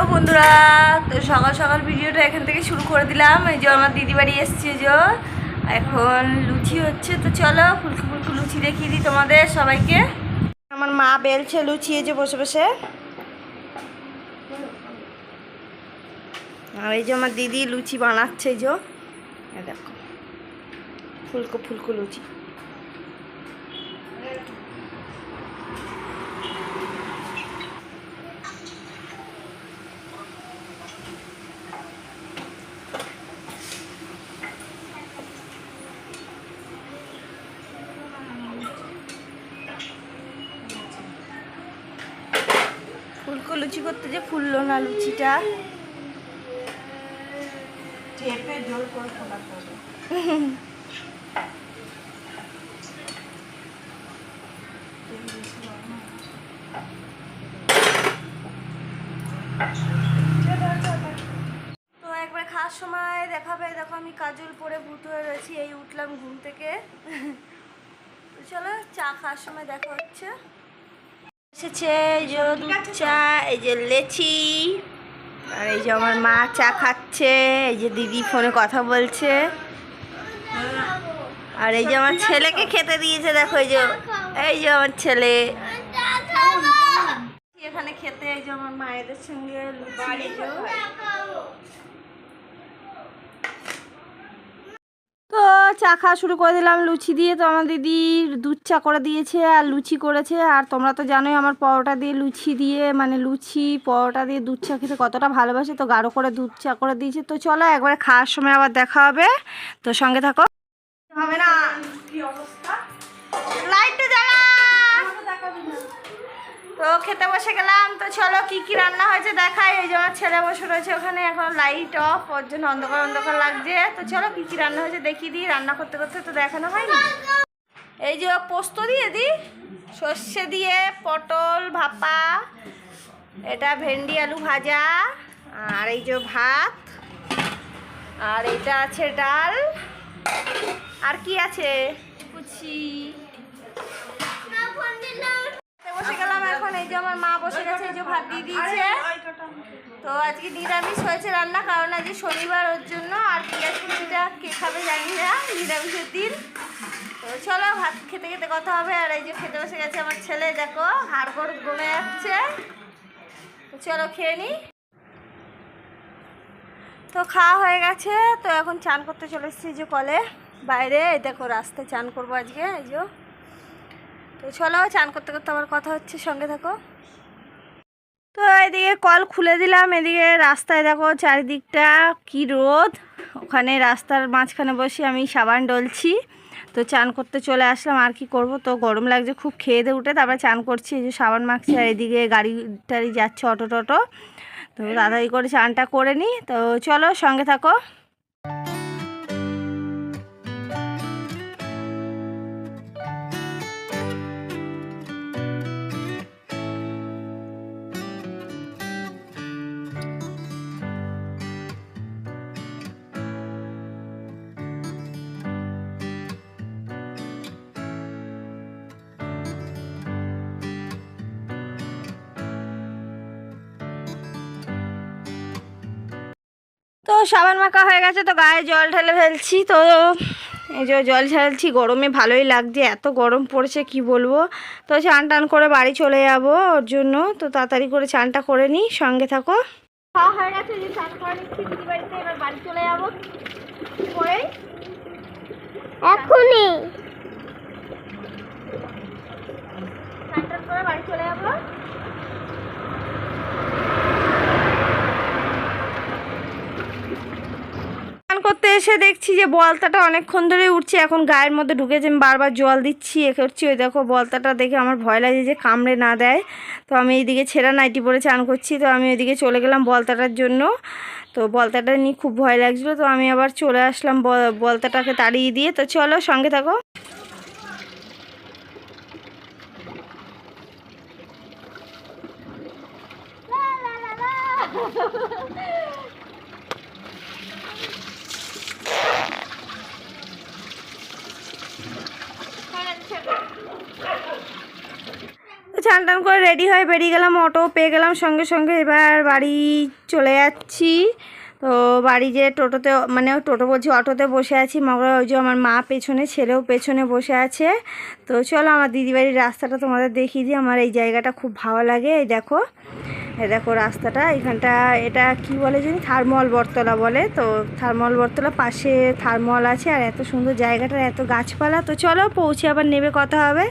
Hello বন্ধুরা, তো সকাল সকাল ভিডিওটা এখান থেকে শুরু করে দিলাম। এই যে আমার দিদি বাড়ি এসছে যে, এখন লুচি হচ্ছে, তো চলো ফুলকু ফুলকু লুচি দেখিয়ে দিই তোমাদের সবাইকে। আমার মা বেলছে লুচি, এই যে বসে বসে। আর এই যে আমার দিদি লুচি বানাচ্ছে যে। দেখো, ফুলকো ফুলকো লুচি ফুলকো লুচি করতে যে ফুললো না লুচিটা। চেপে জোর করে ফোলা করবে তো একবার খাওয়ার সময় দেখাবে দেখো আমি কাজল পরে ভূত হয়ে রয়েছি এই উঠলাম ঘুম থেকে। তো চলো চা খাওয়ার সময় দেখা হচ্ছে। এসেছে যে চা, এই যে লেচি, আর এই যে আমার মা চা খাচ্ছে, এই যে দিদি ফোনে কথা বলছে। আর এই যে আমার ছেলেকে খেতে দিয়েছে, দেখো এই যে এই যে আমার ছেলে। এখানে খেতে এই যে আমার মায়েদের সঙ্গে লুচি এই যে তো চা খাওয়া শুরু করে দিলাম, লুচি দিয়ে তো আমার দিদি দুধ চা করে দিয়েছে আর লুচি করেছে। আর তোমরা তো জানোই আমার পরোটা দিয়ে লুচি দিয়ে মানে লুচি, পরোটা দিয়ে দুধ চা খেতে কতটা ভালোবাসে। তো গাঢ় করে দুধ চা করে দিয়েছে। তো চলো একবার খাওয়ার সময় আবার দেখা হবে। তো সঙ্গে থাকো। খেতে বসে গেলাম। তো চলো কি কি রান্না হয়েছে দেখাই। এই যে আমার ছেলে বসে রয়েছে ওখানে। এখন লাইট অফ ওর জন্য অন্ধকার অন্ধকার লাগছে। তো চলো কি কি রান্না হয়েছে দেখিয়ে দিই। রান্না করতে করতে তো দেখানো হয়নি। এই যে পোস্ত দিয়ে দিই সর্ষে দিয়ে, পটল, ভাপা, এটা ভেন্ডি, আলু ভাজা, আর এই যে ভাত, আর এটা আছে ডাল। আর কি আছে? কুচি বসে গেলাম এখন এই যে আমার মা বসে গেছে এই যে ভাত দিয়ে দিয়েছে। তো আজকে নিরামিষ হয়েছে রান্না কারণ আজকে শনিবার ওর জন্য আর পিঁয়াজ কুচিটা কে খাবে জানি না নিরামিষের দিন। তো চলো ভাত খেতে খেতে কথা হবে আর এই যে খেতে বসে গেছে আমার ছেলে দেখো হাড় গড় গমে যাচ্ছে। তো চলো খেয়ে নিই তো খাওয়া হয়ে গেছে তো এখন চান করতে চলে এসেছি যে কলে। বাইরে এই দেখো রাস্তায় চান করব আজকে এই যে। তো চলো, চান করতে করতে আবার কথা হচ্ছে, সঙ্গে থাকো। তো এদিকে কল খুলে দিলাম, এদিকে রাস্তায় দেখো চারিদিকটা কি রোদ। ওখানে রাস্তার মাঝখানে বসে আমি সাবান ডলছি, তো চান করতে চলে আসলাম, আর কি করব? তো গরম লাগছে, খুব খেয়ে দিয়ে উঠে, তারপরে চান করছি, এই যে সাবান মাখছি, আর এদিকে গাড়ি টাড়ি যাচ্ছে অটো টটো। তো তাড়াতাড়ি করে চানটা করে নিই তো চলো সঙ্গে থাকো। তো সাবান মাখা হয়ে গেছে তো গায়ে জল ঢেলে ফেলছি। তো এই যে জল ঢালছি গরমে ভালোই লাগছে এত গরম পড়েছে কি বলব? তো চান টান করে বাড়ি চলে যাব ওর জন্য তো তাড়াতাড়ি করে চানটা করে নিই সঙ্গে থাকো। খাওয়া হয়ে গেছে যে চান করে নিচ্ছি দিদি বাড়িতে এবার বাড়ি চলে যাব। করে? এখনই চান টান করে বাড়ি চলে যাব স্নান করতে এসে দেখছি যে বলতাটা অনেকক্ষণ ধরে উঠছে, এখন গায়ের মধ্যে ঢুকেছে, আমি বারবার জল দিচ্ছি, এ করছি, ওই দেখো বলতাটা দেখে আমার ভয় লাগে যে কামড়ে না দেয়। তো আমি এইদিকে ছেঁড়া নাইটি পরে চান করছি, তো আমি ওইদিকে চলে গেলাম বলতাটার জন্য। তো বলতাটা নিয়ে খুব ভয় লাগছিল, তো আমি আবার চলে আসলাম বলতাটাকে তাড়িয়ে দিয়ে। তো চলো সঙ্গে থাকো। চান টান করে রেডি হয়ে বেরিয়ে গেলাম অটো পেয়ে গেলাম, সঙ্গে সঙ্গে এবার বাড়ি চলে যাচ্ছি। তো বাড়ি যে টোটোতে মানে টোটো বলছি, অটোতে বসে আছি, মগরা ওই যে আমার মা পেছনে, ছেলেও পেছনে বসে আছে। তো চলো আমার দিদিবাড়ির রাস্তাটা তোমাদের দেখিয়ে দিই, আমার এই জায়গাটা খুব ভালো লাগে, এই দেখো। দেখো রাস্তাটা, এখানটা এটা কি বলে জানি? থার্মল বটতলা বলে। তো থার্মল বটতলা পাশে থার্মল আছে আর এত সুন্দর জায়গাটা এত গাছপালা। তো চলো পৌঁছে আবার নেবে কথা হবে।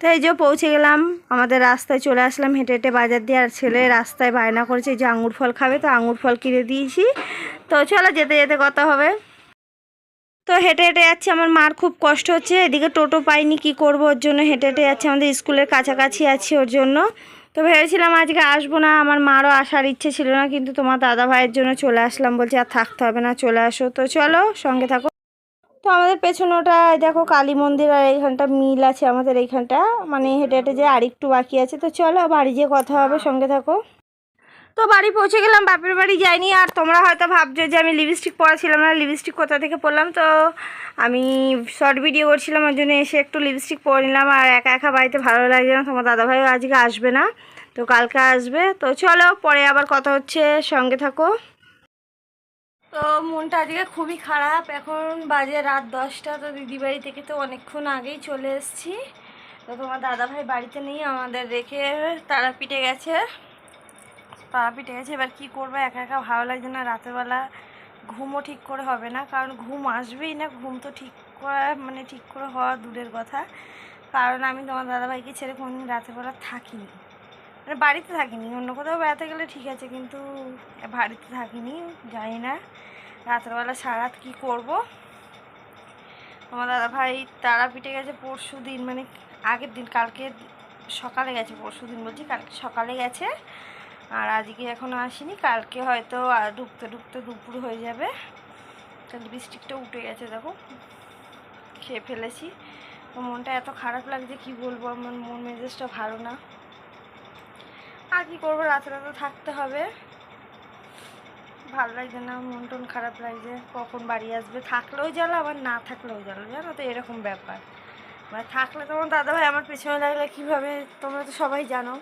তো এই যে পৌঁছে গেলাম, আমাদের রাস্তায় চলে আসলাম হেঁটে হেঁটে বাজার দিয়ে। আর ছেলে রাস্তায় বায়না করেছে যে আঙুর ফল খাবে তো আঙুর ফল কিনে দিয়েছি। তো চলো যেতে যেতে কথা হবে। তো হেঁটে হেঁটে যাচ্ছে, আমার মার খুব কষ্ট হচ্ছে। এদিকে টোটো পাইনি, কি করব? ওর জন্য হেঁটে হেঁটে যাচ্ছে, আমাদের স্কুলের কাছাকাছি আছি ওর জন্য। তো ভেবেছিলাম আজকে আসব না, আমার মারও আসার ইচ্ছে ছিল না, কিন্তু তোমার দাদা ভাইয়ের জন্য চলে আসলাম, বলছে আর থাকতে হবে না, চলে আসো। তো চলো, সঙ্গে থাকো। তো আমাদের পেছনে ওটা দেখো কালী মন্দির আর এইখানটা মিল আছে আমাদের এইখানটা মানে হেঁটে হেঁটে যে আরেকটু বাকি আছে। তো চলো, বাড়ি যেয়ে কথা হবে, সঙ্গে থাকো। তো বাড়ি পৌঁছে গেলাম, বাপের বাড়ি যাইনি। আর তোমরা হয়তো ভাবছ যে আমি লিপস্টিক পরেছিলাম না লিপস্টিক কোথা থেকে পরলাম? তো আমি শর্ট ভিডিও করছিলাম, ওর জন্য এসে একটু লিপস্টিক পরে নিলাম। আর একা একা বাড়িতে ভালো লাগছে না, তোমার দাদাভাইও আজকে আসবে না, তো কালকে আসবে। তো চলো, পরে আবার কথা হচ্ছে, সঙ্গে থাকো। তো মনটা আজকে খুবই খারাপ, এখন বাজে রাত দশটা, তো দিদি বাড়ি থেকে তো অনেকক্ষণ আগেই চলে এসেছি। তো তোমার দাদাভাই বাড়িতে নেই, আমাদের রেখে তারাপীঠে গেছে। তারাপীঠে গেছে এবার কি করবে? একা একা ভালো লাগছে না। রাতেরবেলা ঘুমও ঠিক করে হবে না। কারণ ঘুম আসবেই না। ঘুম তো ঠিক করা মানে ঠিক করে হওয়া দূরের কথা। কারণ আমি তোমার দাদাভাইকে ছেড়ে কোনোদিন রাতেরবেলা থাকিনি। মানে বাড়িতে থাকিনি। অন্য কোথাও বেড়াতে গেলে ঠিক আছে, কিন্তু বাড়িতে থাকিনি জানি না। রাতেরবেলা সারাত রাত কী করব? আমার দাদা ভাই তারাপীঠে গেছে পরশু দিন। মানে আগের দিন, কালকে সকালে গেছে, পরশু দিন বলছি, কালকে সকালে গেছে। আর আজকে এখনও আসেনি, কালকে হয়তো আর ঢুকতে ঢুকতে দুপুর হয়ে যাবে। তো লিপস্টিকটা উঠে গেছে, দেখো। খেয়ে ফেলেছি। মনটা এত খারাপ লাগছে, কি বলব? আমার মন মেজাজটা ভালো না। আর কি করব? রাতে রাতে থাকতে হবে। ভালো লাগছে না, মন টন খারাপ লাগছে। কখন বাড়ি আসবে? থাকলেও জ্বালা, আবার না থাকলেও জ্বালা। জানো তো, এরকম ব্যাপার। মানে থাকলে তোমার দাদাভাই আমার পেছনে লাগলে কীভাবে? তোমরা তো সবাই জানো।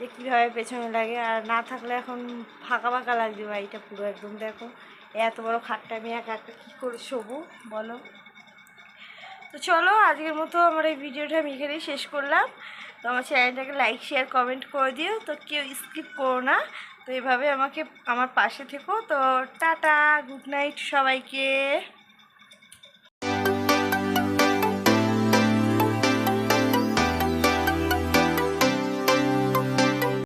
যে কীভাবে পেছনে লাগে, আর না থাকলে এখন ফাঁকা ফাঁকা লাগছে বাড়িটা পুরো একদম, দেখো। এত বড় খাটটা, আমি একা একা কী করে শোবো, বলো? তো চলো, আজকের মতো আমার এই ভিডিওটা আমি এখানেই শেষ করলাম। তো আমার চ্যানেলটাকে লাইক শেয়ার কমেন্ট করে দিও। তো কেউ স্কিপ করো না। তো এভাবে আমাকে, আমার পাশে থেকো। তো টাটা গুড নাইট সবাইকে।